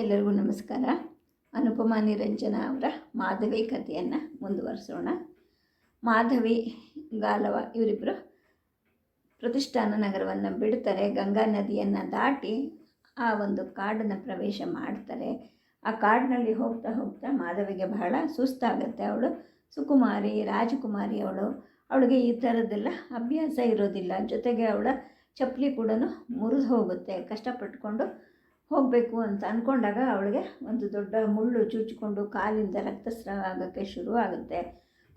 ಎಲ್ಲರಿಗೂ ನಮಸ್ಕಾರ. ಅನುಪಮ ನಿರಂಜನ ಅವರ ಮಾಧವಿ ಕಥೆಯನ್ನು ಮುಂದುವರಿಸೋಣ. ಮಾಧವಿ ಗಾಲವ ಇವರಿಬ್ಬರು ಪ್ರತಿಷ್ಠಾನ ನಗರವನ್ನು ಬಿಡ್ತಾರೆ. ಗಂಗಾ ನದಿಯನ್ನು ದಾಟಿ ಆ ಒಂದು ಕಾಡನ್ನು ಪ್ರವೇಶ ಮಾಡ್ತಾರೆ. ಆ ಕಾಡಿನಲ್ಲಿ ಹೋಗ್ತಾ ಹೋಗ್ತಾ ಮಾಧವಿಗೆ ಬಹಳ ಸುಸ್ತಾಗುತ್ತೆ ಅವಳು. ಸುಕುಮಾರಿ, ರಾಜಕುಮಾರಿ ಅವಳು. ಅವಳಿಗೆ ಈ ಥರದ್ದೆಲ್ಲ ಅಭ್ಯಾಸ ಇರೋದಿಲ್ಲ. ಜೊತೆಗೆ ಅವಳ ಚಪ್ಪಲಿ ಕೂಡ ಮುರಿದು ಹೋಗುತ್ತೆ. ಕಷ್ಟಪಟ್ಕೊಂಡು ಹೋಗಬೇಕು ಅಂತ ಅಂದ್ಕೊಂಡಾಗ ಅವಳಿಗೆ ಒಂದು ದೊಡ್ಡ ಮುಳ್ಳು ಚುಚ್ಚಿಕೊಂಡು ಕಾಲಿಂದ ರಕ್ತಸ್ರಾವ ಆಗೋಕ್ಕೆ ಶುರು ಆಗುತ್ತೆ.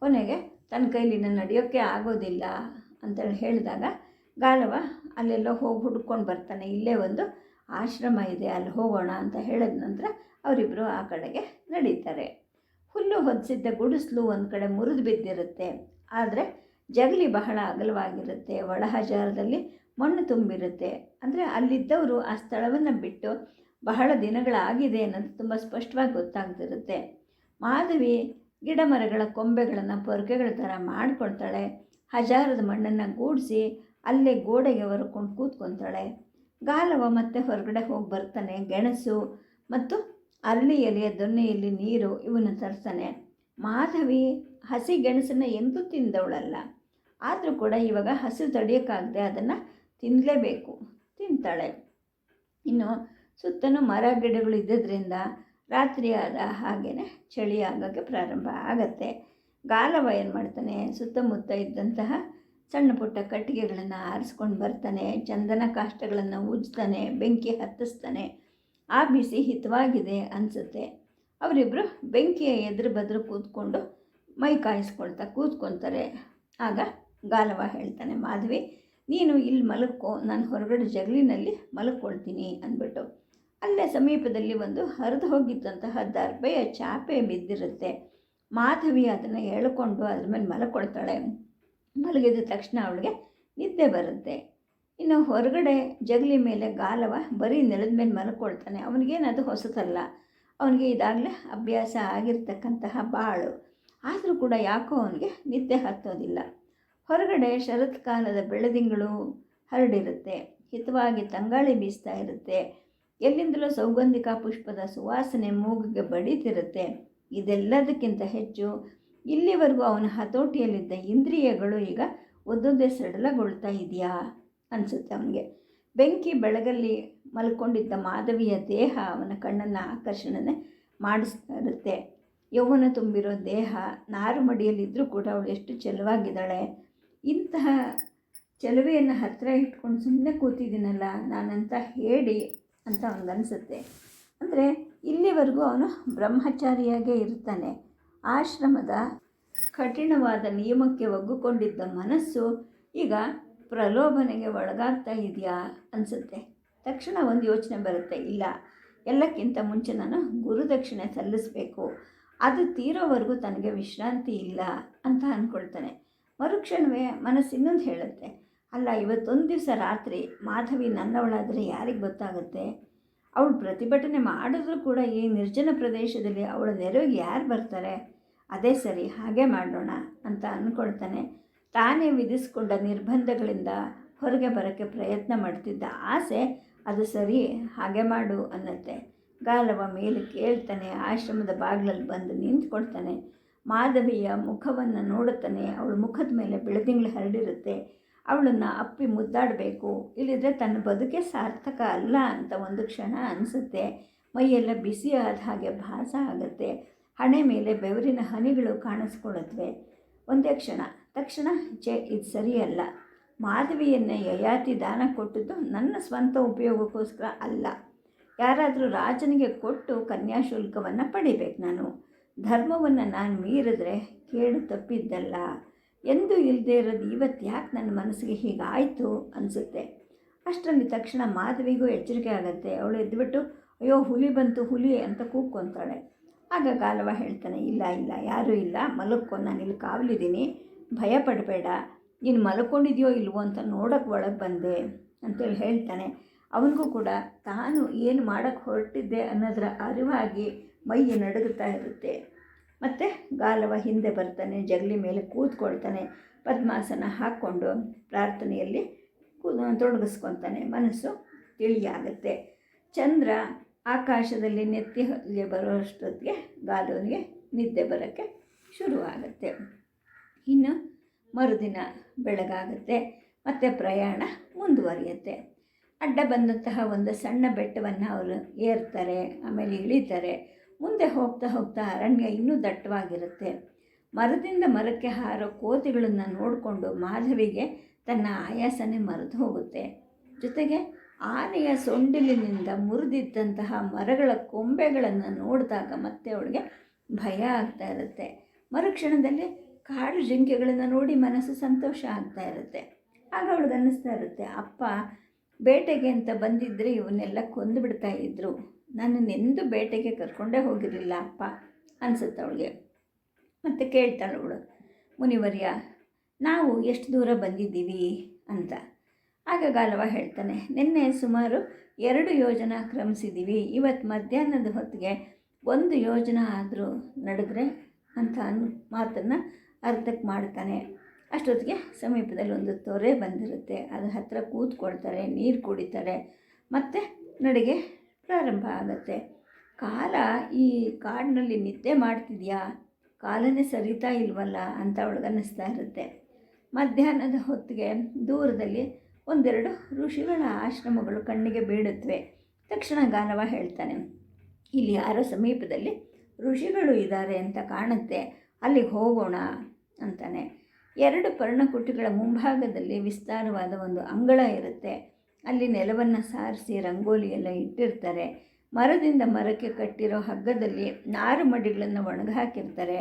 ಕೊನೆಗೆ ತನ್ನ ಕೈಲಿ ನಾನು ನಡೆಯೋಕ್ಕೆ ಆಗೋದಿಲ್ಲ ಅಂತೇಳಿ ಹೇಳಿದಾಗ ಗಾಲವ ಅಲ್ಲೆಲ್ಲೋ ಹೋಗಿ ಹುಡ್ಕೊಂಡು ಬರ್ತಾನೆ. ಇಲ್ಲೇ ಒಂದು ಆಶ್ರಮ ಇದೆ, ಅಲ್ಲಿ ಹೋಗೋಣ ಅಂತ ಹೇಳಿದ ನಂತರ ಅವರಿಬ್ಬರು ಆ ಕಡೆಗೆ ನಡೀತಾರೆ. ಹುಲ್ಲು ಹೊದಿಸಿದ್ದ ಗುಡಿಸಲು ಒಂದು ಕಡೆ ಮುರಿದು ಬಿದ್ದಿರುತ್ತೆ. ಆದರೆ ಜಗಲಿ ಬಹಳ ಅಗಲವಾಗಿರುತ್ತೆ. ಒಳಹಜಾರದಲ್ಲಿ ಮಣ್ಣು ತುಂಬಿರುತ್ತೆ. ಅಂದರೆ ಅಲ್ಲಿದ್ದವರು ಆ ಸ್ಥಳವನ್ನು ಬಿಟ್ಟು ಬಹಳ ದಿನಗಳಾಗಿದೆ ಅನ್ನೋದು ತುಂಬ ಸ್ಪಷ್ಟವಾಗಿ ಗೊತ್ತಾಗ್ತಿರುತ್ತೆ. ಮಾಧವಿ ಗಿಡ ಮರಗಳ ಕೊಂಬೆಗಳನ್ನು ಪೊರ್ಕೆಗಳ ಥರ ಮಾಡ್ಕೊಳ್ತಾಳೆ. ಹಜಾರದ ಮಣ್ಣನ್ನು ಗೂಡಿಸಿ ಅಲ್ಲೇ ಗೋಡೆಗೆ ಹೊರ್ಕೊಂಡು ಕೂತ್ಕೊತಾಳೆ. ಗಾಲವ ಮತ್ತೆ ಹೊರಗಡೆ ಹೋಗಿ ಬರ್ತಾನೆ. ಗೆಣಸು ಮತ್ತು ಅಲ್ಲಿ ಎಲೆಯ ದೊನ್ನೆಯಲ್ಲಿ ನೀರು ಇವನ್ನು ತರ್ತಾನೆ. ಮಾಧವಿ ಹಸಿ ಗೆಣಸನ್ನು ಎಂದೂ ತಿಂದವಳಲ್ಲ. ಆದರೂ ಕೂಡ ಇವಾಗ ಹಸಿ ತಡೆಯೋಕ್ಕಾಗದೆ ಅದನ್ನು ತಿನ್ನಲೇಬೇಕು ತಿಂತಾಳೆ. ಇನ್ನು ಸುತ್ತಲೂ ಮರ ಗಿಡಗಳು ಇದ್ದದ್ರಿಂದ ರಾತ್ರಿ ಆದ ಹಾಗೆಯೇ ಚಳಿ ಆಗೋಕ್ಕೆ ಪ್ರಾರಂಭ ಆಗತ್ತೆ. ಗಾಲವ ಏನು ಮಾಡ್ತಾನೆ? ಸುತ್ತಮುತ್ತ ಇದ್ದಂತಹ ಸಣ್ಣ ಪುಟ್ಟ ಕಟ್ಟಿಗೆಗಳನ್ನು ಆರಿಸ್ಕೊಂಡು ಬರ್ತಾನೆ. ಚಂದನ ಕಾಷ್ಟಗಳನ್ನು ಉಜ್ತಾನೆ. ಬೆಂಕಿ ಹತ್ತಿಸ್ತಾನೆ. ಆ ಬಿಸಿ ಹಿತವಾಗಿದೆ ಅನಿಸುತ್ತೆ. ಅವರಿಬ್ಬರು ಬೆಂಕಿಯ ಎದುರು ಬದ್ರು ಕೂತ್ಕೊಂಡು ಮೈ ಕಾಯಿಸ್ಕೊಳ್ತಾ ಕೂತ್ಕೊತಾರೆ. ಆಗ ಗಾಲವ ಹೇಳ್ತಾನೆ, ಮಾಧವಿ ನೀನು ಇಲ್ಲಿ ಮಲಕ್ಕೋ ನಾನು ಹೊರಗಡೆ ಜಗಲಿನಲ್ಲಿ ಮಲಕ್ಕೊಳ್ತೀನಿ ಅಂದ್ಬಿಟ್ಟು. ಅಲ್ಲೇ ಸಮೀಪದಲ್ಲಿ ಒಂದು ಹರಿದು ಹೋಗಿದ್ದಂತಹ ದರ್ಬೆಯ ಚಾಪೆ ಬಿದ್ದಿರುತ್ತೆ. ಮಾಧವಿ ಅದನ್ನು ಎಳ್ಕೊಂಡು ಅದ್ರ ಮೇಲೆ ಮಲಕೊಳ್ತಾಳೆ ಮಲಗಿದ ತಕ್ಷಣ ಅವಳಿಗೆ ನಿದ್ದೆ ಬರುತ್ತೆ. ಇನ್ನು ಹೊರಗಡೆ ಜಗಲಿ ಮೇಲೆ ಗಾಲವ ಬರೀ ನೆಲದ ಮೇಲೆ ಮಲ್ಕೊಳ್ತಾನೆ ಅವನಿಗೇನದು ಹೊಸತಲ್ಲ. ಅವನಿಗೆ ಇದಾಗಲೇ ಅಭ್ಯಾಸ ಆಗಿರ್ತಕ್ಕಂತಹ ಬಾಳು. ಆದರೂ ಕೂಡ ಯಾಕೋ ಅವನಿಗೆ ನಿದ್ದೆ ಹತ್ತೋದಿಲ್ಲ. ಹೊರಗಡೆ ಶರತ್ಕಾಲದ ಬೆಳದಿಂಗಳು ಹರಡಿರುತ್ತೆ. ಹಿತವಾಗಿ ತಂಗಾಳಿ ಬೀಸ್ತಾ ಇರುತ್ತೆ. ಎಲ್ಲಿಂದಲೂ ಸೌಗಂಧಿಕ ಪುಷ್ಪದ ಸುವಾಸನೆ ಮೂಗಿಗೆ ಬಡಿತಿರುತ್ತೆ. ಇದೆಲ್ಲದಕ್ಕಿಂತ ಹೆಚ್ಚು ಇಲ್ಲಿವರೆಗೂ ಅವನ ಹತೋಟಿಯಲ್ಲಿದ್ದ ಇಂದ್ರಿಯಗಳು ಈಗ ಒಂದೊಂದೇ ಸಡಲಗೊಳ್ತಾ ಇದೆಯಾ ಅನಿಸುತ್ತೆ ಅವನಿಗೆ. ಬೆಂಕಿ ಬೆಳಗಲ್ಲಿ ಮಲ್ಕೊಂಡಿದ್ದ ಮಾಧವಿಯ ದೇಹ ಅವನ ಕಣ್ಣನ್ನು ಆಕರ್ಷಣೆ ಮಾಡಿಸ್ತಾ ಇರುತ್ತೆ. ಯೌವನ ತುಂಬಿರೋ ದೇಹ ನಾರು ಮಡಿಯಲ್ಲಿದ್ದರೂ ಕೂಡ ಅವಳು ಎಷ್ಟು ಚೆಲುವಾಗಿದ್ದಾಳೆ ಇಂತಹ ಚಲುವೆಯನ್ನು ಹತ್ತಿರ ಇಟ್ಕೊಂಡು ಸುಮ್ಮನೆ ಕೂತಿದ್ದೀನಲ್ಲ ನಾನಂತ ಹೇಳಿ ಅಂತ ಅವನಿಗನ್ಸುತ್ತೆ ಅಂದರೆ ಇಲ್ಲಿವರೆಗೂ ಅವನು ಬ್ರಹ್ಮಚಾರಿಯಾಗೇ ಇರ್ತಾನೆ. ಆಶ್ರಮದ ಕಠಿಣವಾದ ನಿಯಮಕ್ಕೆ ಒಗ್ಗಿಕೊಂಡಿದ್ದ ಮನಸ್ಸು ಈಗ ಪ್ರಲೋಭನೆಗೆ ಒಳಗಾಗ್ತಾ ಇದೆಯಾ ಅನಿಸುತ್ತೆ. ತಕ್ಷಣ ಒಂದು ಯೋಚನೆ ಬರುತ್ತೆ, ಇಲ್ಲ, ಎಲ್ಲಕ್ಕಿಂತ ಮುಂಚೆ ನಾನು ಗುರುದಕ್ಷಿಣೆ ಸಲ್ಲಿಸಬೇಕು. ಅದು ತೀರೋವರೆಗೂ ತನಗೆ ವಿಶ್ರಾಂತಿ ಇಲ್ಲ ಅಂತ ಅಂದ್ಕೊಳ್ತಾನೆ ಮರುಕ್ಷಣವೇ ಮನಸ್ಸು ಇನ್ನೊಂದು ಹೇಳುತ್ತೆ. ಅಲ್ಲ, ಇವತ್ತೊಂದು ದಿವಸ ರಾತ್ರಿ ಮಾಧವಿ ನನ್ನವಳಾದರೆ ಯಾರಿಗೆ ಗೊತ್ತಾಗುತ್ತೆ? ಅವಳು ಪ್ರತಿಭಟನೆ ಮಾಡಿದ್ರೂ ಕೂಡ ಈ ನಿರ್ಜನ ಪ್ರದೇಶದಲ್ಲಿ ಅವಳ ನೆರವಿಗೆ ಯಾರು ಬರ್ತಾರೆ? ಅದೇ ಸರಿ, ಹಾಗೆ ಮಾಡೋಣ ಅಂತ ಅಂದ್ಕೊಳ್ತಾನೆ ತಾನೇ ವಿಧಿಸ್ಕೊಂಡ ನಿರ್ಬಂಧಗಳಿಂದ ಹೊರಗೆ ಬರೋಕ್ಕೆ ಪ್ರಯತ್ನ ಮಾಡ್ತಿದ್ದ ಆಸೆ, ಅದು ಸರಿ, ಹಾಗೆ ಮಾಡು ಅನ್ನತ್ತೆ. ಗಾಲವ ಮೇಲೆ ಕೇಳ್ತಾನೆ, ಆಶ್ರಮದ ಬಾಗಿಲಲ್ಲಿ ಬಂದು ನಿಂತ್ಕೊಳ್ತಾನೆ. ಮಾಧವಿಯ ಮುಖವನ್ನು ನೋಡುತ್ತಾನೆ. ಅವಳ ಮುಖದ ಮೇಲೆ ಬೆಳದಿಂಗಳು ಹರಡಿರುತ್ತೆ. ಅವಳನ್ನು ಅಪ್ಪಿ ಮುದ್ದಾಡಬೇಕು. ಇಲ್ಲಿದ್ರೆ ತನ್ನ ಬದುಕೆ ಸಾರ್ಥಕ ಅಲ್ಲ ಅಂತ ಒಂದು ಕ್ಷಣ ಅನಿಸುತ್ತೆ. ಮೈಯೆಲ್ಲ ಬಿಸಿ ಆದ ಹಾಗೆ ಭಾಸ ಆಗುತ್ತೆ. ಹಣೆ ಮೇಲೆ ಬೆವರಿನ ಹನಿಗಳು ಕಾಣಿಸ್ಕೊಳ್ಳುತ್ತವೆ. ಒಂದೇ ಕ್ಷಣ. ತಕ್ಷಣ ಚೆ ಇದು ಸರಿಯಲ್ಲ. ಮಾಧವಿಯನ್ನು ಯಯಾತಿ ದಾನ ಕೊಟ್ಟದ್ದು ನನ್ನ ಸ್ವಂತ ಉಪಯೋಗಕ್ಕೋಸ್ಕರ ಅಲ್ಲ. ಯಾರಾದರೂ ರಾಜನಿಗೆ ಕೊಟ್ಟು ಕನ್ಯಾಶುಲ್ಕವನ್ನು ಪಡಿಬೇಕು ನಾನು. ಧರ್ಮವನ್ನು ನಾನು ಮೀರಿದ್ರೆ ಕೇಳು ತಪ್ಪಿದ್ದಲ್ಲ ಎಂದು ಇಲ್ಲದೆ ಇರೋದು ಇವತ್ತು ಯಾಕೆ ನನ್ನ ಮನಸ್ಸಿಗೆ ಹೀಗಾಯಿತು ಅನಿಸುತ್ತೆ. ಅಷ್ಟರಲ್ಲಿ ತಕ್ಷಣ ಮಾಧವಿಗೂ ಎಚ್ಚರಿಕೆ ಆಗುತ್ತೆ. ಅವಳು ಎದ್ದುಬಿಟ್ಟು ಅಯ್ಯೋ, ಹುಲಿ ಬಂತು, ಹುಲಿ ಅಂತ ಕೂಗ್ಕೊತಾಳೆ. ಆಗ ಗಾಲವ ಹೇಳ್ತಾನೆ, ಇಲ್ಲ ಇಲ್ಲ, ಯಾರೂ ಇಲ್ಲ. ಮಲಕ್ಕೋ ನಾನು ಇಲ್ಲಿ ಕಾವಲಿದ್ದೀನಿ. ಭಯ ಪಡಬೇಡ. ನೀನು ಮಲ್ಕೊಂಡಿದೆಯೋ ಇಲ್ವೋ ಅಂತ ನೋಡೋಕ್ಕೆ ಒಳಗೆ ಬಂದೆ ಅಂತೇಳಿ ಹೇಳ್ತಾನೆ. ಅವನಿಗೂ ಕೂಡ, ತಾನು ಏನು ಮಾಡೋಕ್ಕೆ ಹೊರಟಿದ್ದೆ ಅನ್ನೋದರ ಅರಿವಾಗಿ ಮೈ ನಡುಗುತ್ತಾ ಇರುತ್ತೆ. ಮತ್ತು ಗಾಲವ ಹಿಂದೆ ಬರ್ತಾನೆ, ಜಗಲಿ ಮೇಲೆ ಕೂತ್ಕೊಳ್ತಾನೆ, ಪದ್ಮಾಸನ ಹಾಕ್ಕೊಂಡು ಪ್ರಾರ್ಥನೆಯಲ್ಲಿ ಕೂ, ತೊಡಗಿಸ್ಕೊತಾನೆ, ಮನಸ್ಸು ತಿಳಿಯಾಗುತ್ತೆ. ಚಂದ್ರ ಆಕಾಶದಲ್ಲಿ ನೆತ್ತಿ ಬರೋಷ್ಟೊತ್ತಿಗೆ ಗಾಲುವನಿಗೆ ನಿದ್ದೆ ಬರೋಕ್ಕೆ ಶುರುವಾಗುತ್ತೆ. ಇನ್ನು ಮರುದಿನ ಬೆಳಗಾಗುತ್ತೆ, ಮತ್ತು ಪ್ರಯಾಣ ಮುಂದುವರಿಯುತ್ತೆ. ಅಡ್ಡ ಬಂದಂತಹ ಒಂದು ಸಣ್ಣ ಬೆಟ್ಟವನ್ನು ಅವರು ಏರ್ತಾರೆ, ಆಮೇಲೆ ಇಳಿತಾರೆ. ಮುಂದೆ ಹೋಗ್ತಾ ಹೋಗ್ತಾ ಅರಣ್ಯ ಇನ್ನೂ ದಟ್ಟವಾಗಿರುತ್ತೆ. ಮರದಿಂದ ಮರಕ್ಕೆ ಹಾರೋ ಕೋತಿಗಳನ್ನು ನೋಡಿಕೊಂಡು ಮಾಧವಿಗೆ ತನ್ನ ಆಯಾಸನೇ ಮರೆತು ಹೋಗುತ್ತೆ. ಜೊತೆಗೆ ಆನೆಯ ಸೊಂಡಿಲಿನಿಂದ ಮುರಿದಿದ್ದಂತಹ ಮರಗಳ ಕೊಂಬೆಗಳನ್ನು ನೋಡಿದಾಗ ಮತ್ತೆ ಅವಳಿಗೆ ಭಯ ಆಗ್ತಾ ಇರುತ್ತೆ. ಮರುಕ್ಷಣದಲ್ಲಿ ಕಾಡು ಜಿಂಕೆಗಳನ್ನು ನೋಡಿ ಮನಸ್ಸು ಸಂತೋಷ ಆಗ್ತಾ ಇರುತ್ತೆ. ಆಗ ಅವಳಿಗೆ ಅನ್ನಿಸ್ತಾ ಇರುತ್ತೆ, ಅಪ್ಪ, ಬೇಟೆಗೆ ಅಂತ ಬಂದಿದ್ದರೆ ಇವನ್ನೆಲ್ಲ ಕೊಂದು ಬಿಡ್ತಾ ಇದ್ರು. ನನ್ನನ್ನೆಂದು ಬೇಟೆಗೆ ಕರ್ಕೊಂಡೇ ಹೋಗಿರಲಿಲ್ಲ ಅಪ್ಪ ಅನಿಸುತ್ತೆ ಅವಳಿಗೆ. ಮತ್ತು ಕೇಳ್ತಾಳೆ ಅವಳು, ಮುನಿವರ್ಯ, ನಾವು ಎಷ್ಟು ದೂರ ಬಂದಿದ್ದೀವಿ ಅಂತ. ಆಗ ಗಾಲವ ಹೇಳ್ತಾನೆ, ನಿನ್ನೆ ಸುಮಾರು ಎರಡು ಯೋಜನ ಕ್ರಮಿಸಿದ್ದೀವಿ ಇವತ್ತು ಮಧ್ಯಾಹ್ನದ ಹೊತ್ತಿಗೆ ಒಂದು ಯೋಜನ ಆದರೂ ನಡೆದ್ರೆ ಅಂತ ಅನ್ ಮಾತನ್ನು ಅರ್ಥಕ್ಕೆ ಮಾಡ್ತಾನೆ. ಅಷ್ಟೊತ್ತಿಗೆ ಸಮೀಪದಲ್ಲಿ ಒಂದು ತೊರೆ ಬಂದಿರುತ್ತೆ ಅದ್ರ ಹತ್ತಿರ ಕೂತ್ಕೊಳ್ತಾರೆ, ನೀರು ಕುಡಿತಾರೆ, ಮತ್ತು ನಡಿಗೆ ಪ್ರಾರಂಭ ಆಗುತ್ತೆ. ಕಾಲ ಈ ಕಾಡಿನಲ್ಲಿ ನಿದ್ದೆ ಮಾಡ್ತಿದ್ಯಾ? ಕಾಲನೇ ಸರಿತಾ ಇಲ್ವಲ್ಲ ಅಂತ ಒಳಗನ್ನಿಸ್ತಾ ಇರುತ್ತೆ. ಮಧ್ಯಾಹ್ನದ ಹೊತ್ತಿಗೆ ದೂರದಲ್ಲಿ ಒಂದೆರಡು ಋಷಿಗಳ ಆಶ್ರಮಗಳು ಕಣ್ಣಿಗೆ ಬೀಳುತ್ತವೆ ತಕ್ಷಣ ಗಾನವ ಹೇಳ್ತಾನೆ, ಇಲ್ಲಿ ಯಾರೋ ಸಮೀಪದಲ್ಲಿ ಋಷಿಗಳು ಇದ್ದಾರೆ ಅಂತ ಕಾಣುತ್ತೆ. ಅಲ್ಲಿಗೆ ಹೋಗೋಣ ಅಂತಾನೆ. ಎರಡು ಪರ್ಣಕುಟಿಗಳ ಮುಂಭಾಗದಲ್ಲಿ ವಿಸ್ತಾರವಾದ ಒಂದು ಅಂಗಳ ಇರುತ್ತೆ. ಅಲ್ಲಿ ನೆಲವನ್ನು ಸಾರಿಸಿ ರಂಗೋಲಿ ಎಲ್ಲ ಇಟ್ಟಿರ್ತಾರೆ. ಮರದಿಂದ ಮರಕ್ಕೆ ಕಟ್ಟಿರೋ ಹಗ್ಗದಲ್ಲಿ ನಾರು ಮಡಿಗಳನ್ನು ಒಣಗಾಕಿರ್ತಾರೆ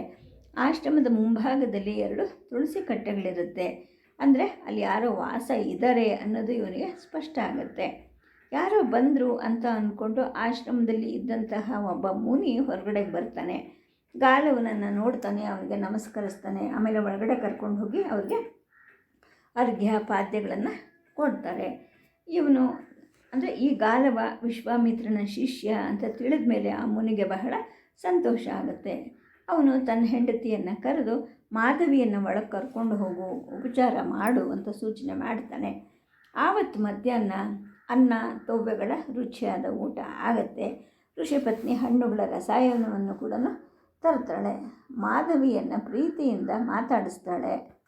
ಆಶ್ರಮದ ಮುಂಭಾಗದಲ್ಲಿ ಎರಡು ತುಳಸಿ ಕಟ್ಟೆಗಳಿರುತ್ತೆ. ಅಂದರೆ ಅಲ್ಲಿ ಯಾರೋ ವಾಸ ಇದ್ದಾರೆ ಅನ್ನೋದು ಇವನಿಗೆ ಸ್ಪಷ್ಟ ಆಗುತ್ತೆ. ಯಾರೋ ಬಂದರು ಅಂತ ಅಂದ್ಕೊಂಡು ಆಶ್ರಮದಲ್ಲಿ ಇದ್ದಂತಹ ಒಬ್ಬ ಮುನಿ ಹೊರಗಡೆ ಬರ್ತಾನೆ. ಗಾಲವನನ್ನು ನೋಡ್ತಾನೆ, ಅವನಿಗೆ ನಮಸ್ಕರಿಸ್ತಾನೆ, ಆಮೇಲೆ ಒಳಗಡೆ ಕರ್ಕೊಂಡು ಹೋಗಿ ಅವ್ರಿಗೆ ಅರ್ಘ್ಯ, ಪಾದ್ಯಗಳನ್ನು ಕೊಡ್ತಾರೆ. ಇವನು ಅಂದರೆ ಈ ಗಾಲವ ವಿಶ್ವಾಮಿತ್ರನ ಶಿಷ್ಯ ಅಂತ ತಿಳಿದ ಮೇಲೆ ಆ ಮುನಿಗೆ ಬಹಳ ಸಂತೋಷ ಆಗುತ್ತೆ. ಅವನು ತನ್ನ ಹೆಂಡತಿಯನ್ನು ಕರೆದು, ಮಾಧವಿಯನ್ನು ಒಳಗೆ ಕರ್ಕೊಂಡು ಹೋಗು, ಉಪಚಾರ ಮಾಡು ಅಂತ ಸೂಚನೆ ಮಾಡ್ತಾನೆ. ಆವತ್ತು ಮಧ್ಯಾಹ್ನ ಅನ್ನ, ತೊವ್ವೆಗಳ ರುಚಿಯಾದ ಊಟ ಆಗತ್ತೆ. ಋಷಿಪತ್ನಿ ಹಣ್ಣುಗಳ ರಸಾಯನವನ್ನು ಕೂಡ ತರ್ತಾಳೆ. ಮಾಧವಿಯನ್ನು ಪ್ರೀತಿಯಿಂದ ಮಾತಾಡಿಸ್ತಾಳೆ.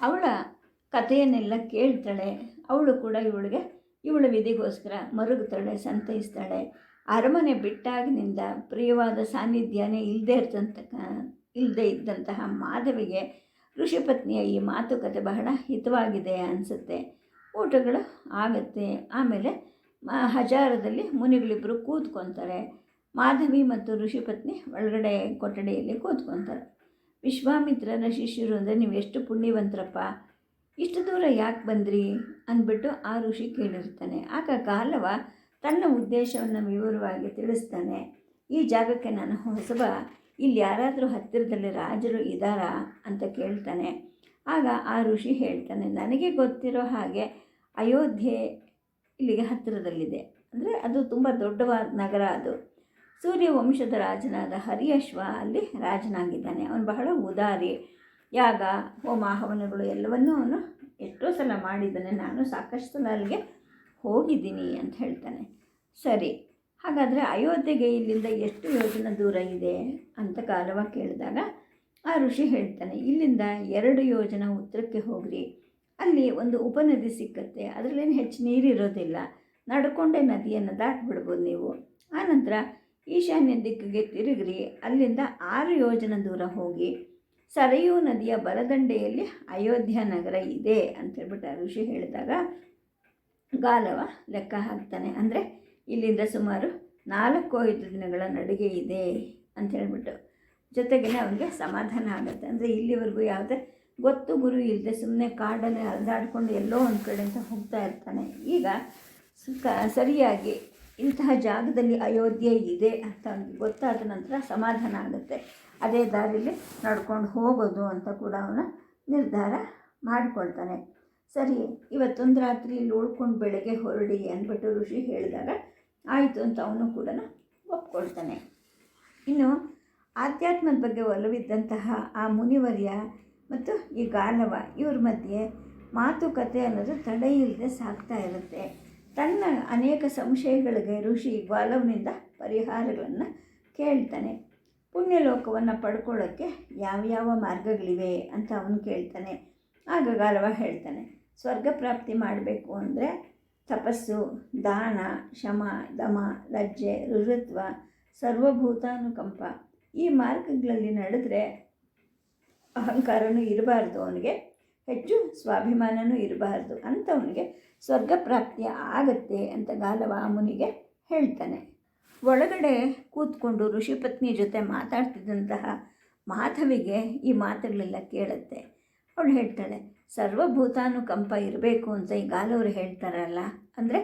ಅವಳ ಕಥೆಯನ್ನೆಲ್ಲ ಕೇಳ್ತಾಳೆ. ಅವಳು ಕೂಡ ಇವಳಿಗೆ, ಇವಳ ವಿಧಿಗೋಸ್ಕರ ಮರುಗುತ್ತಾಳೆ, ಸಂತೈಸ್ತಾಳೆ. ಅರಮನೆ ಬಿಟ್ಟಾಗಿನಿಂದ ಪ್ರಿಯವಾದ ಸಾನ್ನಿಧ್ಯನೇ ಇಲ್ಲದೇ ಇರ್ತಂತ ಇಲ್ಲದೆ ಇದ್ದಂತಹ ಮಾಧವಿಗೆ ಋಷಿಪತ್ನಿಯ ಈ ಮಾತುಕತೆ ಬಹಳ ಹಿತವಾಗಿದೆ ಅನಿಸುತ್ತೆ. ಊಟಗಳು ಆಗುತ್ತೆ. ಆಮೇಲೆ ಹಜಾರದಲ್ಲಿ ಮುನಿಗಳಿಬ್ಬರು ಕೂತ್ಕೊತಾರೆ. ಮಾಧವಿ ಮತ್ತು ಋಷಿಪತ್ನಿ ಒಳಗಡೆ ಕೊಠಡಿಯಲ್ಲಿ ಕೂತ್ಕೊತಾರೆ. ವಿಶ್ವಾಮಿತ್ರನ ಶಿಷ್ಯರು ಅಂದರೆ ನೀವು ಎಷ್ಟು ಪುಣ್ಯವಂತರಪ್ಪ. ಇಷ್ಟು ದೂರ ಯಾಕೆ ಬಂದ್ರಿ? ಅಂದ್ಬಿಟ್ಟು ಆ ಋಷಿ ಕೇಳಿರ್ತಾನೆ. ಆಗ ಕಾಲವ ತನ್ನ ಉದ್ದೇಶವನ್ನು ವಿವರವಾಗಿ ತಿಳಿಸ್ತಾನೆ. ಈ ಜಾಗಕ್ಕೆ ನಾನು ಹೊಸಬ. ಇಲ್ಲಿ ಯಾರಾದರೂ ಹತ್ತಿರದಲ್ಲಿ ರಾಜರು ಇದ್ದಾರಾ ಅಂತ ಕೇಳ್ತಾನೆ. ಆಗ ಆ ಋಷಿ ಹೇಳ್ತಾನೆ, ನನಗೆ ಗೊತ್ತಿರೋ ಹಾಗೆ ಅಯೋಧ್ಯೆ ಇಲ್ಲಿಗೆ ಹತ್ತಿರದಲ್ಲಿದೆ. ಅಂದರೆ ಅದು ತುಂಬ ದೊಡ್ಡವಾದ ನಗರ ಅದು. ಸೂರ್ಯ ವಂಶದ ರಾಜನಾದ ಹರಿಯಶ್ವ ಅಲ್ಲಿ ರಾಜನಾಗಿದ್ದಾನೆ. ಅವನು ಬಹಳ ಉದಾರಿ. ಯಾಗ, ಹೋಮ, ಹವನಗಳು ಎಲ್ಲವನ್ನೂ ಅವನು ಎಷ್ಟೋ ಸಲ ಮಾಡಿದ್ದಾನೆ. ನಾನು ಸಾಕಷ್ಟು ಸಲ ಅಲ್ಲಿಗೆ ಹೋಗಿದ್ದೀನಿ ಅಂತ ಹೇಳ್ತಾನೆ. ಸರಿ, ಹಾಗಾದರೆ ಅಯೋಧ್ಯೆಗೆ ಇಲ್ಲಿಂದ ಎಷ್ಟು ಯೋಜನೆ ದೂರ ಇದೆ ಅಂತ ಕಾಲವ ಕೇಳಿದಾಗ ಆ ಋಷಿ ಹೇಳ್ತಾನೆ, ಇಲ್ಲಿಂದ ಎರಡು ಯೋಜನ ಉತ್ತರಕ್ಕೆ ಹೋಗ್ರಿ. ಅಲ್ಲಿ ಒಂದು ಉಪನದಿ ಸಿಕ್ಕತ್ತೆ, ಅದರಲ್ಲೇನು ಹೆಚ್ಚು ನೀರಿರೋದಿಲ್ಲ. ನಡ್ಕೊಂಡೇ ನದಿಯನ್ನು ದಾಟ್ಬಿಡ್ಬೋದು ನೀವು. ಆನಂತರ ಈಶಾನ್ಯ ದಿಕ್ಕಿಗೆ ತಿರುಗ್ರಿ, ಅಲ್ಲಿಂದ ಆರು ಯೋಜನ ದೂರ ಹೋಗಿ. ಸರಯೂ ನದಿಯ ಬಲದಂಡೆಯಲ್ಲಿ ಅಯೋಧ್ಯ ನಗರ ಇದೆ ಅಂತೇಳ್ಬಿಟ್ಟು ಆ ಋಷಿ ಹೇಳಿದಾಗ ಗಾಲವ ಲೆಕ್ಕ ಹಾಕ್ತಾನೆ. ಅಂದರೆ ಇಲ್ಲಿಂದ ಸುಮಾರು ನಾಲ್ಕು ಐದು ದಿನಗಳ ನಡಿಗೆ ಇದೆ ಅಂತ ಹೇಳ್ಬಿಟ್ಟು ಜೊತೆಗೇ ಅವನಿಗೆ ಸಮಾಧಾನ ಆಗುತ್ತೆ. ಅಂದರೆ ಇಲ್ಲಿವರೆಗೂ ಯಾವುದೇ ಗೊತ್ತು ಗುರು ಇಲ್ಲದೆ ಸುಮ್ಮನೆ ಕಾಡನ್ನು ಅಲ್ದಾಡ್ಕೊಂಡು ಎಲ್ಲೋ ಒಂದು ಕಡೆ ಅಂತ ಹೋಗ್ತಾ ಇರ್ತಾನೆ. ಈಗ ಸರಿಯಾಗಿ ಇಂತಹ ಜಾಗದಲ್ಲಿ ಅಯೋಧ್ಯೆ ಇದೆ ಅಂತ ಗೊತ್ತಾದ ನಂತರ ಸಮಾಧಾನ ಆಗುತ್ತೆ. ಅದೇ ದಾರಿಯಲ್ಲಿ ನಡ್ಕೊಂಡು ಹೋಗೋದು ಅಂತ ಕೂಡ ಅವನು ನಿರ್ಧಾರ ಮಾಡಿಕೊಳ್ತಾನೆ. ಸರಿ, ಇವತ್ತೊಂದು ರಾತ್ರಿ ಇಲ್ಲಿ ಉಳ್ಕೊಂಡು ಬೆಳಗ್ಗೆ ಹೊರಡಿ ಅಂದ್ಬಿಟ್ಟು ಋಷಿ ಹೇಳಿದಾಗ ಆಯಿತು ಅಂತ ಅವನು ಕೂಡ ಒಪ್ಕೊಳ್ತಾನೆ. ಇನ್ನು ಆಧ್ಯಾತ್ಮದ ಬಗ್ಗೆ ಒಲವಿದ್ದಂತಹ ಆ ಮುನಿವರ್ಯ ಮತ್ತು ಈ ಗಾಲವ ಇವ್ರ ಮಧ್ಯೆ ಮಾತುಕತೆ ಅನ್ನೋದು ತಡೆ ಇಲ್ಲದೆ ಸಾಗ್ತಾ ಇರುತ್ತೆ. ತನ್ನ ಅನೇಕ ಸಂಶಯಗಳಿಗೆ ಋಷಿ ಗಾಲವನಿಂದ ಪರಿಹಾರಗಳನ್ನು ಕೇಳ್ತಾನೆ. ಪುಣ್ಯಲೋಕವನ್ನು ಪಡ್ಕೊಳ್ಳೋಕ್ಕೆ ಯಾವ್ಯಾವ ಮಾರ್ಗಗಳಿವೆ ಅಂತ ಅವನು ಕೇಳ್ತಾನೆ. ಆಗ ಗಾಲವ ಹೇಳ್ತಾನೆ, ಸ್ವರ್ಗ ಪ್ರಾಪ್ತಿ ಮಾಡಬೇಕು ಅಂದರೆ ತಪಸ್ಸು, ದಾನ, ಶಮ, ದಮ, ಲಜ್ಜೆ ಋಋತ್ವ ಸರ್ವಭೂತಾನುಕಂಪ. ಈ ಮಾರ್ಗಗಳಲ್ಲಿ ನಡೆದ್ರೆ ಅಹಂಕಾರನೂ ಇರಬಾರ್ದು ಅವನಿಗೆ, ಹೆಚ್ಚು ಸ್ವಾಭಿಮಾನನೂ ಇರಬಾರ್ದು ಅಂಥವನಿಗೆ ಸ್ವರ್ಗ ಪ್ರಾಪ್ತಿ ಆಗತ್ತೆ ಅಂತ ಗಾಲವ ಮುನಿಗೆ ಹೇಳ್ತಾನೆ. ಒಳಗಡೆ ಕೂತ್ಕೊಂಡು ಋಷಿಪತ್ನಿ ಜೊತೆ ಮಾತಾಡ್ತಿದ್ದಂತಹ ಮಾಧವಿಗೆ ಈ ಮಾತುಗಳೆಲ್ಲ ಕೇಳುತ್ತೆ. ಅವಳು ಹೇಳ್ತಾಳೆ ಸರ್ವಭೂತಾನುಕಂಪ ಇರಬೇಕು ಅಂತ ಈ ಗಾಲವರು ಹೇಳ್ತಾರಲ್ಲ. ಅಂದರೆ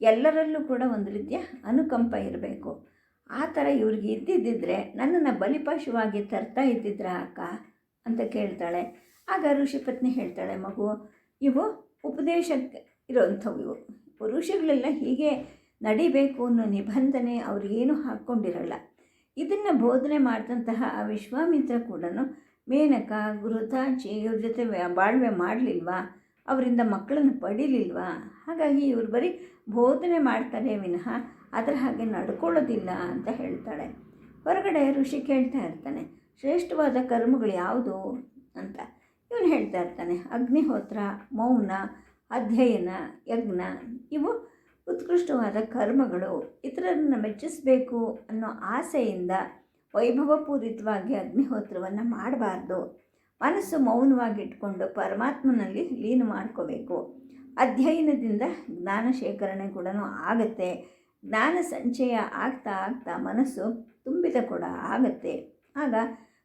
ಎಲ್ಲರಲ್ಲೂ ಕೂಡ ಒಂದು ರೀತಿಯ ಅನುಕಂಪ ಇರಬೇಕು. ಆ ಥರ ಇವ್ರಿಗೆ ಇದ್ದಿದ್ದಿದ್ರೆ ನನ್ನನ್ನು ಬಲಿಪಶುವಾಗಿ ತರ್ತಾ ಇದ್ದಿದ್ರ ಅಕ್ಕ? ಅಂತ ಕೇಳ್ತಾಳೆ. ಆಗ ಋಷಿಪತ್ನಿ ಹೇಳ್ತಾಳೆ, ಮಗು, ಇವು ಉಪದೇಶಕ್ಕೆ ಇರೋವಂಥವು ಇವು ಋಷಿಗಳೆಲ್ಲ ಹೀಗೆ ನಡಿಬೇಕು ಅನ್ನೋ ನಿಬಂಧನೆ ಅವ್ರಿಗೇನು ಹಾಕ್ಕೊಂಡಿರಲ್ಲ. ಇದನ್ನು ಬೋಧನೆ ಮಾಡಿದಂತಹ ಆ ವಿಶ್ವಾಮಿತ್ರ ಕೂಡ ಮೇನಕ ಗುರುತಾಚಿ ಇವ್ರ ಜೊತೆ ಬಾಳ್ವೆ ಮಾಡಲಿಲ್ವಾ? ಅವರಿಂದ ಮಕ್ಕಳನ್ನು ಪಡೀಲಿಲ್ವಾ? ಹಾಗಾಗಿ ಇವರು ಬರೀ ಬೋಧನೆ ಮಾಡ್ತಾರೆ ವಿನಃ ಅದರ ಹಾಗೆ ನಡ್ಕೊಳ್ಳೋದಿಲ್ಲ ಅಂತ ಹೇಳ್ತಾಳೆ. ಹೊರಗಡೆ ಋಷಿ ಕೇಳ್ತಾ ಇರ್ತಾನೆ, ಶ್ರೇಷ್ಠವಾದ ಕರ್ಮಗಳು ಯಾವುದು ಅಂತ. ಇವನು ಹೇಳ್ತಾ ಇರ್ತಾನೆ, ಅಗ್ನಿಹೋತ್ರ, ಮೌನ, ಅಧ್ಯಯನ, ಯಜ್ಞ, ಇವು ಉತ್ಕೃಷ್ಟವಾದ ಕರ್ಮಗಳು ಇತರರನ್ನು ಮೆಚ್ಚಿಸಬೇಕು ಅನ್ನೋ ಆಸೆಯಿಂದ ವೈಭವಪೂರಿತವಾಗಿ ಅಗ್ನಿಹೋತ್ರವನ್ನು ಮಾಡಬಾರ್ದು. ಮನಸ್ಸು ಮೌನವಾಗಿಟ್ಕೊಂಡು ಪರಮಾತ್ಮನಲ್ಲಿ ಲೀನ ಮಾಡ್ಕೋಬೇಕು. ಅಧ್ಯಯನದಿಂದ ಜ್ಞಾನ ಶೇಖರಣೆ ಕೂಡ ಆಗತ್ತೆ. ಜ್ಞಾನ ಸಂಚಯ ಆಗ್ತಾ ಆಗ್ತಾ ಮನಸ್ಸು ತುಂಬಿದ ಕೂಡ ಆಗುತ್ತೆ. ಆಗ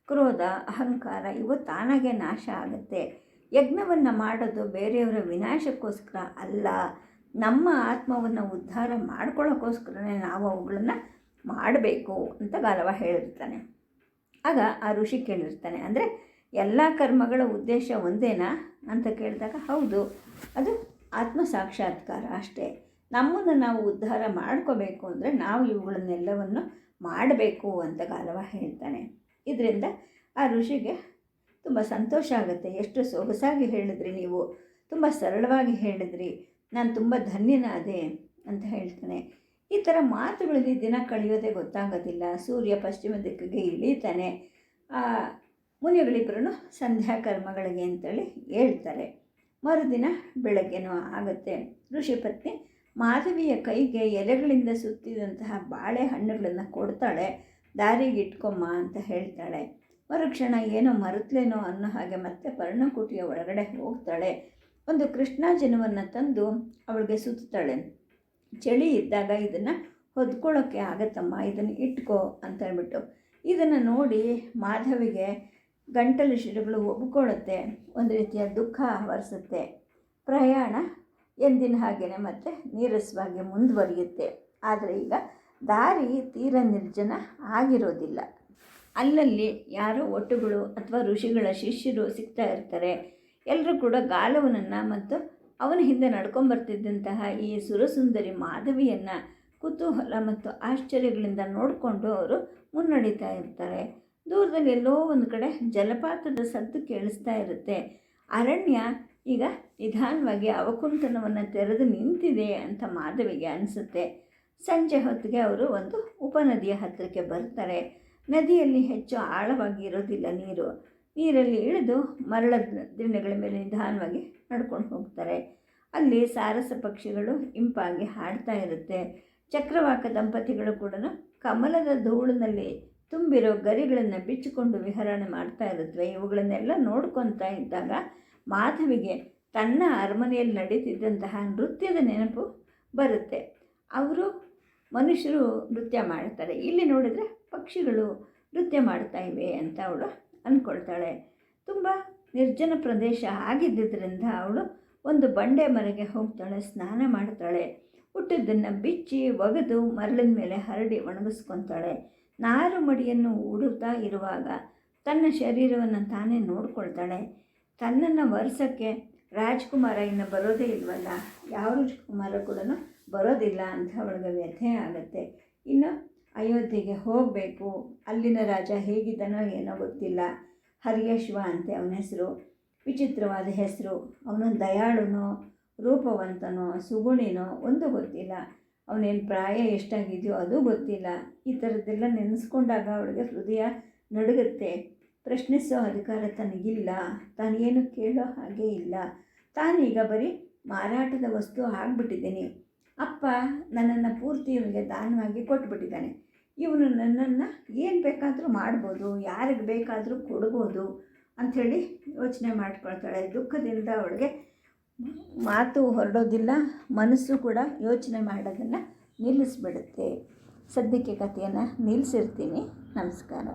ಕ್ರೋಧ, ಅಹಂಕಾರ ಇವು ತಾನಾಗೆ ನಾಶ ಆಗುತ್ತೆ. ಯಜ್ಞವನ್ನು ಮಾಡೋದು ಬೇರೆಯವರ ವಿನಾಶಕ್ಕೋಸ್ಕರ ಅಲ್ಲ. ನಮ್ಮ ಆತ್ಮವನ್ನು ಉದ್ಧಾರ ಮಾಡ್ಕೊಳ್ಳೋಕ್ಕೋಸ್ಕರನೇ ನಾವು ಅವುಗಳನ್ನು ಮಾಡಬೇಕು ಅಂತ ಗಾಲವ ಹೇಳಿರ್ತಾನೆ. ಆಗ ಆ ಋಷಿ ಕೇಳಿರ್ತಾನೆ, ಅಂದರೆ ಎಲ್ಲ ಕರ್ಮಗಳ ಉದ್ದೇಶ ಒಂದೇನಾ ಅಂತ ಕೇಳಿದಾಗ, ಹೌದು, ಅದು ಆತ್ಮ ಸಾಕ್ಷಾತ್ಕಾರ ಅಷ್ಟೇ. ನಮ್ಮನ್ನು ನಾವು ಉದ್ಧಾರ ಮಾಡ್ಕೋಬೇಕು ಅಂದರೆ ನಾವು ಇವುಗಳನ್ನೆಲ್ಲವನ್ನು ಮಾಡಬೇಕು ಅಂತ ಗಾಲವ ಹೇಳ್ತಾನೆ. ಇದರಿಂದ ಆ ಋಷಿಗೆ ತುಂಬ ಸಂತೋಷ ಆಗುತ್ತೆ. ಎಷ್ಟು ಸೊಗಸಾಗಿ ಹೇಳಿದ್ರಿ ನೀವು, ತುಂಬ ಸರಳವಾಗಿ ಹೇಳಿದ್ರಿ. ನಾನು ತುಂಬ ಧನ್ಯನಾದೆ ಅಂತ ಹೇಳ್ತಾನೆ. ಈ ಥರ ಮಾತುಗಳಲ್ಲಿ ದಿನ ಕಳೆಯೋದೇ ಗೊತ್ತಾಗೋದಿಲ್ಲ. ಸೂರ್ಯ ಪಶ್ಚಿಮ ದಿಕ್ಕಿಗೆ ಇಳೀತಾನೆ. ಮುನಿಗಳಿಬ್ಬರೂ ಸಂಧ್ಯಾ ಕರ್ಮಗಳಿಗೆ ಅಂತೇಳಿ ಹೇಳ್ತಾರೆ. ಮರುದಿನ ಬೆಳಗ್ಗೆನೂ ಆಗುತ್ತೆ. ಋಷಿಪತ್ನಿ ಮಾಧವಿಯ ಕೈಗೆ ಎಲೆಗಳಿಂದ ಸುತ್ತಿದಂತಹ ಬಾಳೆಹಣ್ಣುಗಳನ್ನು ಕೊಡ್ತಾಳೆ. ದಾರಿಗೆ ಇಟ್ಕೊಮ್ಮ ಅಂತ ಹೇಳ್ತಾಳೆ. ಮರುಕ್ಷಣ ಏನೋ ಮರುತ್ಲೇನೋ ಅನ್ನೋ ಹಾಗೆ ಮತ್ತೆ ಪರ್ಣಕುಟಿಯ ಒಳಗಡೆ ಹೋಗ್ತಾಳೆ. ಒಂದು ಕೃಷ್ಣಾಜನವನ್ನು ತಂದು ಅವಳಿಗೆ ಸುತ್ತಾಳೆ ಚಳಿ ಇದ್ದಾಗ ಇದನ್ನು ಹೊದ್ಕೊಳ್ಳೋಕ್ಕೆ ಆಗತ್ತಮ್ಮ, ಇದನ್ನು ಇಟ್ಕೋ ಅಂತ ಹೇಳ್ಬಿಟ್ಟು. ಇದನ್ನು ನೋಡಿ ಮಾಧವಿಗೆ ಗಂಟಲು ಶಿರಗಳು ಒಬ್ಕೊಳ್ಳುತ್ತೆ ಒಂದು ರೀತಿಯ ದುಃಖ ಆವರಿಸುತ್ತೆ. ಪ್ರಯಾಣ ಎಂದಿನ ಹಾಗೆಯೇ ಮತ್ತೆ ನೀರಸವಾಗಿ ಮುಂದುವರಿಯುತ್ತೆ. ಆದರೆ ಈಗ ದಾರಿ ತೀರ ನಿರ್ಜನ ಆಗಿರೋದಿಲ್ಲ. ಅಲ್ಲಲ್ಲಿ ಯಾರೋ ಒಟ್ಟುಗಳು ಅಥವಾ ಋಷಿಗಳ ಶಿಷ್ಯರು ಸಿಗ್ತಾ ಇರ್ತಾರೆ. ಎಲ್ಲರೂ ಕೂಡ ಗಾಲವನನ್ನು ಮತ್ತು ಅವನ ಹಿಂದೆ ನಡ್ಕೊಂಬರ್ತಿದ್ದಂತಹ ಈ ಸುರಸುಂದರಿ ಮಾಧವಿಯನ್ನು ಕುತೂಹಲ ಮತ್ತು ಆಶ್ಚರ್ಯಗಳಿಂದ ನೋಡಿಕೊಂಡು ಅವರು ಮುನ್ನಡೀತಾ ಇರ್ತಾರೆ. ದೂರದಲ್ಲಿ ಎಲ್ಲೋ ಒಂದು ಕಡೆ ಜಲಪಾತದ ಸದ್ದು ಕೇಳಿಸ್ತಾ ಇರುತ್ತೆ. ಅರಣ್ಯ ಈಗ ನಿಧಾನವಾಗಿ ಅವಕುಂಠನವನ್ನು ತೆರೆದು ನಿಂತಿದೆ ಅಂತ ಮಾಧವಿಗೆ ಅನಿಸುತ್ತೆ. ಸಂಜೆ ಹೊತ್ತಿಗೆ ಅವರು ಒಂದು ಉಪನದಿಯ ಹತ್ತಿರಕ್ಕೆ ಬರ್ತಾರೆ. ನದಿಯಲ್ಲಿ ಹೆಚ್ಚು ಆಳವಾಗಿ ಇರೋದಿಲ್ಲ ನೀರು. ನೀರಲ್ಲಿ ಇಳಿದು ಮರಳದ ದಿಣ್ಣೆಗಳ ಮೇಲೆ ನಿಧಾನವಾಗಿ ನಡ್ಕೊಂಡು ಹೋಗ್ತಾರೆ. ಅಲ್ಲಿ ಸಾರಸ ಪಕ್ಷಿಗಳು ಇಂಪಾಗಿ ಹಾಡ್ತಾ ಇರುತ್ತೆ. ಚಕ್ರವಾಕ ದಂಪತಿಗಳು ಕೂಡ ಕಮಲದ ಧೂಳಿನಲ್ಲಿ ತುಂಬಿರೋ ಗರಿಗಳನ್ನು ಬಿಚ್ಚಿಕೊಂಡು ವಿಹರಣೆ ಮಾಡ್ತಾ ಇರುತ್ತವೆ ಇವುಗಳನ್ನೆಲ್ಲ ನೋಡ್ಕೊತಾ ಇದ್ದಾಗ ಮಾಧವಿಗೆ ತನ್ನ ಅರಮನೆಯಲ್ಲಿ ನಡೀತಿದ್ದಂತಹ ನೃತ್ಯದ ನೆನಪು ಬರುತ್ತೆ. ಅವರು ಮನುಷ್ಯರು ನೃತ್ಯ ಮಾಡ್ತಾರೆ. ಇಲ್ಲಿ ನೋಡಿದರೆ ಪಕ್ಷಿಗಳು ನೃತ್ಯ ಮಾಡ್ತಾ ಇವೆ ಅಂತ ಅವಳು ಅಂದ್ಕೊಳ್ತಾಳೆ. ತುಂಬ ನಿರ್ಜನ ಪ್ರದೇಶ ಆಗಿದ್ದರಿಂದ ಅವಳು ಒಂದು ಬಂಡೆ ಮನೆಗೆ ಹೋಗ್ತಾಳೆ, ಸ್ನಾನ ಮಾಡ್ತಾಳೆ. ಹುಟ್ಟಿದ್ದನ್ನು ಬಿಚ್ಚಿ ಒಗೆದು ಮರಳಿನ ಮೇಲೆ ಹರಡಿ ಒಣಗಿಸ್ಕೊತಾಳೆ. ನಾರು ಮಡಿಯನ್ನು ಉಡುತ್ತಾ ಇರುವಾಗ ತನ್ನ ಶರೀರವನ್ನು ತಾನೇ ನೋಡ್ಕೊಳ್ತಾಳೆ. ತನ್ನನ್ನು ವರ್ಷಕ್ಕೆ ರಾಜ್ಕುಮಾರ ಇನ್ನು ಬರೋದೇ ಇಲ್ವಲ್ಲ? ಯಾವ ರಾಜ್ಕುಮಾರ ಕೂಡ ಬರೋದಿಲ್ಲ ಅಂತ ಅವಳಿಗೆ ವ್ಯಥೆ ಆಗುತ್ತೆ. ಇನ್ನು ಅಯೋಧ್ಯೆಗೆ ಹೋಗಬೇಕು. ಅಲ್ಲಿನ ರಾಜ ಹೇಗಿದ್ದಾನೋ ಏನೋ ಗೊತ್ತಿಲ್ಲ. ಹರಿಯಶ್ವ ಅಂತೆ ಅವನ ಹೆಸರು. ವಿಚಿತ್ರವಾದ ಹೆಸರು. ಅವನು ದಯಾಳುನೋ, ರೂಪವಂತನೋ, ಸುಗುಣಿನೋ ಒಂದು ಗೊತ್ತಿಲ್ಲ. ಅವನೇನು ಪ್ರಾಯ ಎಷ್ಟಾಗಿದೆಯೋ ಅದು ಗೊತ್ತಿಲ್ಲ. ಈ ಥರದ್ದೆಲ್ಲ ನೆನೆಸ್ಕೊಂಡಾಗ ಅವಳಿಗೆ ಹೃದಯ ನಡುಗುತ್ತೆ. ಪ್ರಶ್ನಿಸೋ ಅಧಿಕಾರ ತನಗಿಲ್ಲ. ತಾನೇನು ಕೇಳೋ ಹಾಗೆ ಇಲ್ಲ. ತಾನೀಗ ಬರೀ ಮಾರಾಟದ ವಸ್ತು ಆಗಿಬಿಟ್ಟಿದ್ದೀನಿ. ಅಪ್ಪ ನನ್ನನ್ನು ಪೂರ್ತಿ ಇವನಿಗೆ ದಾನವಾಗಿ ಕೊಟ್ಬಿಟ್ಟಿದ್ದಾನೆ. ಇವನು ನನ್ನನ್ನು ಏನು ಬೇಕಾದರೂ ಮಾಡ್ಬೋದು, ಯಾರಿಗೆ ಬೇಕಾದರೂ ಕೊಡ್ಬೋದು ಅಂಥೇಳಿ ಯೋಚನೆ ಮಾಡ್ಕೊಳ್ತಾಳೆ. ದುಃಖದಿಂದ ಅವಳಿಗೆ ಮಾತು ಹೊರಡೋದಿಲ್ಲ, ಮನಸ್ಸು ಕೂಡ ಯೋಚನೆ ಮಾಡೋದನ್ನು ನಿಲ್ಲಿಸ್ಬಿಡುತ್ತೆ. ಸದ್ಯಕ್ಕೆ ಕಥೆಯನ್ನು ನಿಲ್ಲಿಸಿರ್ತೀನಿ ನಮಸ್ಕಾರ.